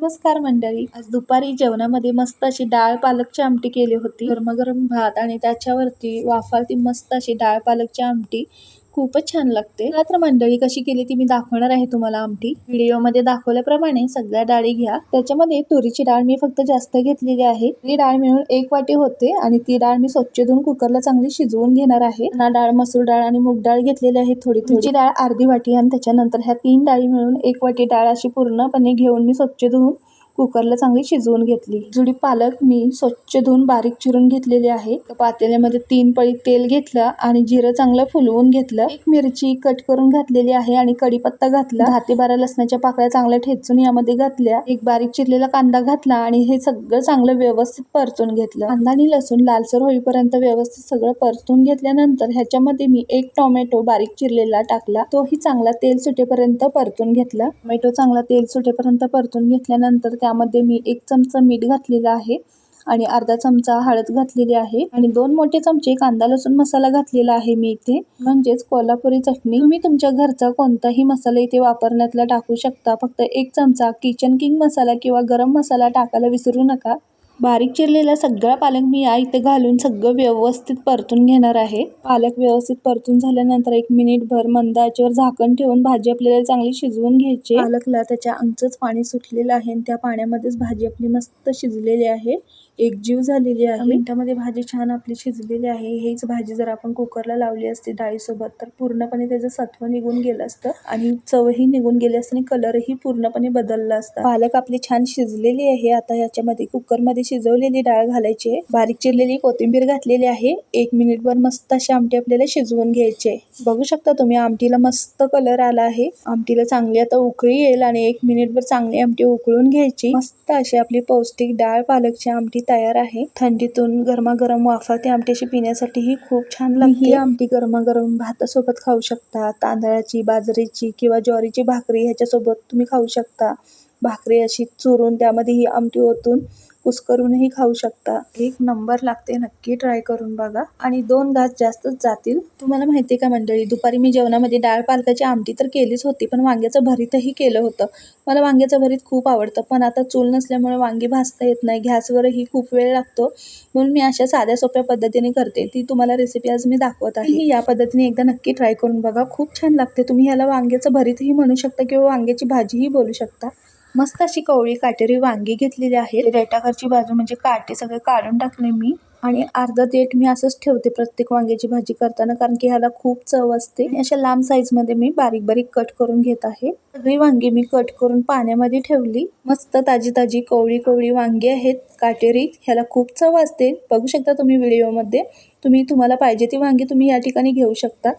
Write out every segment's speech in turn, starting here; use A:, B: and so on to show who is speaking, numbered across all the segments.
A: नमस्कार मंडळी. आज दुपारी जेवणामध्ये मस्त अशी डाळ पालकची आमटी केली होती. गरमागरम भात आणि त्याच्यावरती वाफालती मस्त अशी डाळ पालकची आमटी खूपच छान लागते. चला तर मंडळी कशी केली ती मी दाखवणार आहे तुम्हाला आमटी. व्हिडिओमध्ये दाखवल्याप्रमाणे सगळ्या डाळी घ्या. त्याच्यामध्ये तुरीची डाळ मी फक्त जास्त घेतलेली आहे. ती डाळ मिळून एक वाटी होते आणि ती डाळ मी स्वच्छ धुवून कुकरला चांगली शिजवून घेणार आहे. ना डाळ मसूर डाळ आणि मूग डाळ घेतलेली आहे थोडी थोडी. डाळ अर्धी वाटी आणि त्याच्यानंतर ह्या तीन डाळी मिळून एक वाटी डाळ अशी पूर्णपणे घेऊन मी स्वच्छ धुवून कुकरला चांगली शिजवून घेतली. जुडी पालक मी स्वच्छ धुवून बारीक चिरून घेतलेली आहे. पातेल्यामध्ये तीन पळी तेल घेतलं आणि जिरं चांगलं फुलवून घेतलं. एक मिरची कट करून घातलेली आहे आणि कढीपत्ता घातला. दहा ते बारा लसणाच्या पाकळ्या चांगल्या ठेचून यामध्ये घातल्या. एक बारीक चिरलेला कांदा घातला आणि हे सगळं चांगलं व्यवस्थित परतून घेतलं. कांदा आणि लसूण लालसर होईपर्यंत व्यवस्थित सगळं परतून घेतल्यानंतर ह्याच्यामध्ये मी एक टोमॅटो बारीक चिरलेला टाकला. तोही चांगला तेल सुटेपर्यंत परतून घेतला. टोमॅटो चांगला तेल सुटेपर्यंत परतून घेतल्यानंतर त्या त्यामध्ये मी एक चमचा मीठ घातलेला आहे आणि अर्धा चमचा हळद घातलेली आहे आणि दोन मोठे चमचे कांदा लसूण मसाला घातलेला आहे मी इथे. म्हणजेच कोल्हापुरी चटणी. तुम्ही तुमच्या घरचा कोणताही मसाला इथे वापरण्यातला टाकू शकता. फक्त एक चमचा किचन किंग मसाला किंवा गरम मसाला टाकायला विसरू नका. बारीक चिरलेला सगळा पालक मी या इथे घालून सगळं व्यवस्थित परतून घेणार आहे. पालक व्यवस्थित परतून झाल्यानंतर एक मिनिट भर मंद आचेवर झाकण ठेवून भाजी आपल्याला चांगली शिजवून घ्यायची. पालकला त्याच्या अंगचंच पाणी सुटलेलं आहे आणि त्या पाण्यामध्येच भाजी आपली मस्त शिजलेली आहे. एकजीव झालेली आहे. मिनिटामध्ये भाजी छान आपली शिजलेली आहे. हीच भाजी जर आपण कुकरला लावली असती डाळीसोबत तर पूर्णपणे त्याचं सत्व निघून गेलं असतं आणि चवही निघून गेली असते आणि कलरही पूर्णपणे बदलला असता. पालक आपली छान शिजलेली आहे. आता याच्यामध्ये कुकरमध्ये शिजवलेली डाळ घालायची आहे. बारीक चिरलेली कोथिंबीर घातलेली आहे. एक मिनिटभर मस्त अशी आमटी आपल्याला शिजवून घ्यायची बघू शकता तुम्ही आमटीला मस्त कलर आला आहे. आमटीला चांगली आता उकळी येईल आणि एक मिनिटभर चांगली आमटी उकळून घ्यायची. मस्त अशी आपली पौष्टिक डाळ पालकची आमटी तयार आहे. थंडीतून गरमागरम वाफाळती आमटी अशी पिण्यासाठी ही खूप छान लागते ही आमटी गरमागरम भातासोबत खाऊ शकता. तांदळाची बाजरीची किंवा ज्वारीची भाकरी ह्याच्यासोबत तुम्ही खाऊ शकता. भाकरी अशी चुरून त्यामध्ये ही आमटी ओतून कुस्करूनही खाऊ शकता. एक नंबर लागते नक्की ट्राय करून बघा. आणि दोन घास जास्तच जातील. तुम्हाला माहिती आहे का मंडळी दुपारी मी जेवणामध्ये डाळ पालकाची आमटी तर केलीच होती पण वांग्याचं भरीतही केलं होतं. मला वांग्याचं भरीत खूप आवडतं पण आता चूल नसल्यामुळे वांगी भाजता येत नाही गॅसवरही खूप वेळ लागतो. म्हणून मी अशा साध्या सोप्या पद्धतीने करते. ती तुम्हाला रेसिपी आज मी दाखवत आहे. ही या पद्धतीने एकदा नक्की ट्राय करून बघा. खूप छान लागते. तुम्ही ह्याला वांग्याचं भरीतही म्हणू शकता किंवा वांग्याची भाजीही बोलू शकता. मस्त अशी कवळी काटेरी वांगी घेतलेली आहे रेटाकरची बाजू म्हणजे काटे सगळे काढून टाकले मी. आणि अर्धा देठ मी असंच ठेवते प्रत्येक वांग्याची भाजी करताना कारण की ह्याला खूप चव असते. अशा लांब साईजमध्ये मी बारीक बारीक कट करून घेत आहे. सगळी वांगी मी कट करून पाण्यामध्ये ठेवली. मस्त ताजी ताजी कवळी कवळी वांगी आहेत. काटेरी ह्याला खूप चव असते. बघू शकता तुम्ही व्हिडिओमध्ये. तुम्ही तुम्हाला पाहिजे ती वांगी तुम्ही या ठिकाणी घेऊ शकता.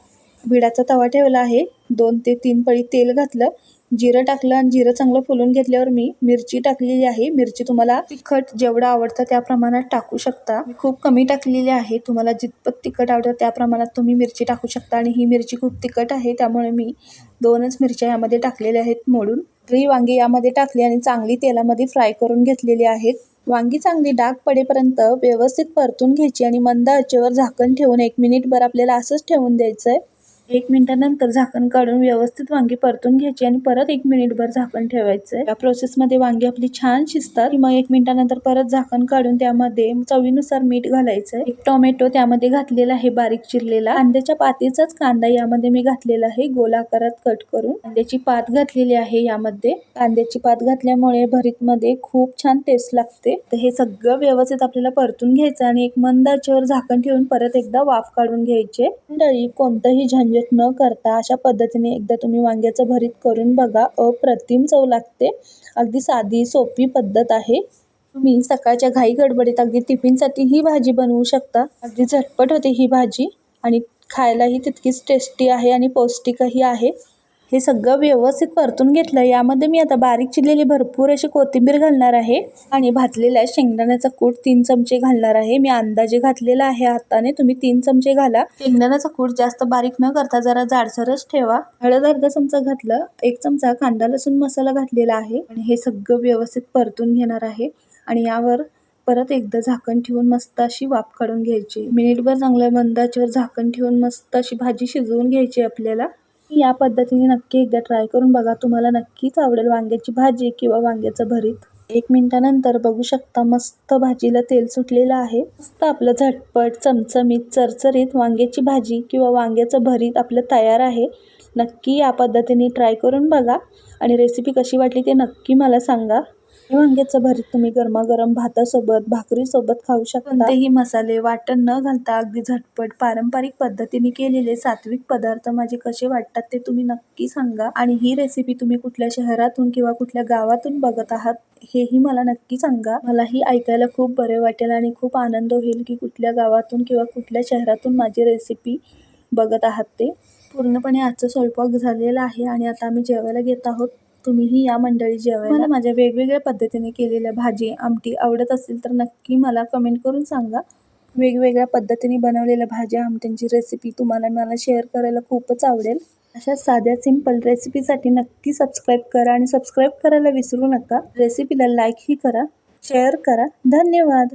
A: विडाचा तवा ठेवला आहे. दोन ते तीन पळी तेल घातलं. जिरं टाकलं आणि जिरं चांगलं फुलून घेतल्यावर मी मिरची टाकलेली आहे. मिरची तुम्हाला तिखट जेवढं आवडतं त्या प्रमाणात टाकू शकता. खूप कमी टाकलेली आहे. तुम्हाला जितपत तिखट आवडतं त्या प्रमाणात तुम्ही मिरची टाकू शकता आणि ही मिरची खूप तिखट आहे. त्यामुळे मी दोनच मिरच्या यामध्ये टाकलेल्या आहेत मोडून. ही वांगी यामध्ये टाकली आणि चांगली तेलामध्ये फ्राय करून घेतलेली आहेत. वांगी चांगली डाग पडेपर्यंत व्यवस्थित परतून घ्यायची आणि मंद आचेवर झाकण ठेवून एक मिनिटभर आपल्याला असंच ठेवून द्यायचं आहे एक मिनिटानंतर झाकण काढून व्यवस्थित वांगी परतून घ्यायची आणि परत एक मिनिटभर झाकण ठेवायचं या प्रोसेसमध्ये वांगी आपली छान शिजतात. मग एक मिनिटानंतर परत झाकण काढून त्यामध्ये चवीनुसार मीठ घालायचं एक टोमॅटो त्यामध्ये घातलेला आहे बारीक चिरलेला. कांद्याच्या पातीचाच कांदा यामध्ये मी घातलेला आहे. गोलाकारात कट करून. कांद्याची पात घातलेली आहे यामध्ये. कांद्याची पात घातल्यामुळे भरीत मध्ये खूप छान टेस्ट लागते. तर हे सगळं व्यवस्थित आपल्याला परतून घ्यायचं आणि एक मंदाच्यावर झाकण ठेवून परत एकदा वाफ काढून घ्यायचे. मंडळी कोणतंही झंझट न करता अशा पद्धतीने एकदा तुम्ही वांग्याचं भरीत करून बघा. अप्रतिम चव लागते. अगदी साधी सोपी पद्धत आहे. तुम्ही सकाळच्या घाई गडबडीत अगदी टिफिनसाठी ही भाजी बनवू शकता. अगदी झटपट होते ही भाजी. आणि खायलाही तितकीच टेस्टी आहे आणि पौष्टिकही आहे. हे सगळं व्यवस्थित परतून घेतलं. यामध्ये मी आता बारीक चिरलेली भरपूर अशी कोथिंबीर घालणार आहे आणि भाजलेल्या शेंगदाण्याचा कूट तीन चमचे घालणार आहे. मी अंदाजे घातलेला आहे हाताने. तुम्ही तीन चमचे घाला. शेंगदाण्याचा कूट जास्त बारीक न करता जरा जाडसरच ठेवा. हळद अर्धा चमचा घातलं. एक चमचा कांदा लसूण मसाला घातलेला आहे आणि हे सगळं व्यवस्थित परतून घेणार आहे. आणि यावर परत एकदा झाकण ठेवून मस्त अशी वाफ काढून घ्यायची. मिनिटभर चांगलं मंदाच्यावर झाकण ठेवून मस्त अशी भाजी शिजवून घ्यायची आपल्याला. या पद्धतीने नक्की एकदा ट्राय करून बघा. तुम्हाला नक्कीच आवडेल वांग्याची भाजी किंवा वांग्याचं भरीत. एक मिनिटानंतर बघू शकता मस्त भाजीला तेल सुटलेलं आहे. मस्त आपलं झटपट चमचमीत चरचरीत वांग्याची भाजी किंवा वांग्याचं भरीत आपलं तयार आहे. नक्की या पद्धतीने ट्राय करून बघा. आणि रेसिपी कशी वाटली ते नक्की मला सांगा. हे वांग्याचं भरीत तुम्ही गरमागरम भातासोबत भाकरीसोबत खाऊ शकता. कोणतेही मसाले वाटण न घालता अगदी झटपट पारंपरिक पद्धतीने केलेले सात्विक पदार्थ माझे कसे वाटतात ते तुम्ही नक्की सांगा. आणि ही रेसिपी तुम्ही कुठल्या शहरातून किंवा कुठल्या गावातून बघत आहात हेही मला नक्की सांगा. मलाही ऐकायला खूप बरे वाटेल आणि खूप आनंद होईल की कुठल्या गावातून किंवा कुठल्या शहरातून माझी रेसिपी बघत आहात ते. पूर्णपणे आजचा स्वयंपाक झालेला आहे आणि आता आम्ही जेवायला घेत आहोत. तुम्हीही या मंडळी जेवायला मला माझ्या वेगवेगळ्या पद्धतीने केलेल्या भाजी आमटी आवडत असेल तर नक्की मला कमेंट करून सांगा. वेगवेगळ्या पद्धतीने बनवलेल्या भाज्या आमट्यांची रेसिपी तुम्हाला मला शेअर करायला खूपच आवडेल. अशा साध्या सिंपल रेसिपीसाठी नक्की सबस्क्राईब करा आणि सबस्क्राईब करायला विसरू नका. रेसिपीला लाईकही करा शेअर करा. धन्यवाद!